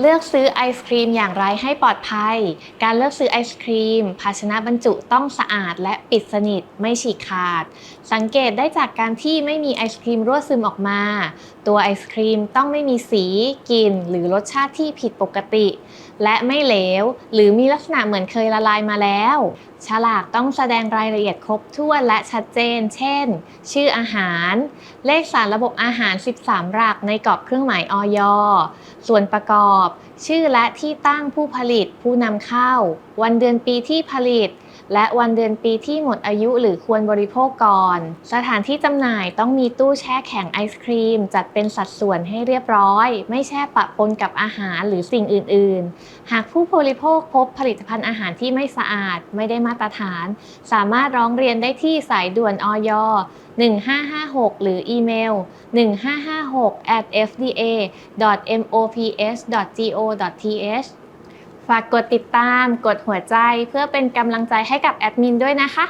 เลือกซื้อไอศครีมอย่างไรให้ปลอดภัย การเลือกซื้อไอศครีม ภาชนะบรรจุต้องสะอาดและปิดสนิทไม่ฉีกขาด สังเกตได้จากการที่ไม่มีไอศครีมรั่วซึมออกมา ตัวไอศครีมต้องไม่มีสีกลิ่นหรือรสชาติที่ผิดปกติ และไม่เหลว หรือมีลักษณะเหมือนเคยละลายมาแล้ว ฉลากต้องแสดงรายละเอียดครบถ้วนและชัดเจน เช่น ชื่ออาหาร เลขสารระบบอาหาร 13 หลักในกรอบเครื่องหมายออยส่วนประกอบ ชื่อและที่ตั้งผู้ผลิต ผู้นำเข้า วันเดือนปีที่ผลิต และวันเดือนปีที่หมดอายุหรือควรบริโภคก่อน สถานที่จำหน่ายต้องมีตู้แช่แข็งไอศครีม จัดเป็นสัดส่วนให้เรียบร้อย ไม่แช่ปะปนกับอาหารหรือสิ่งอื่น ๆ หากผู้บริโภคพบผลิตภัณฑ์อาหารที่ไม่สะอาด ไม่ได้มาตรฐาน สามารถร้องเรียนได้ที่สายด่วนออย1556 หรืออีเมล 1556 at fda mops.go.th ฝากกดติดตาม กดหัวใจเพื่อเป็นกำลังใจให้กับแอดมินด้วยนะคะ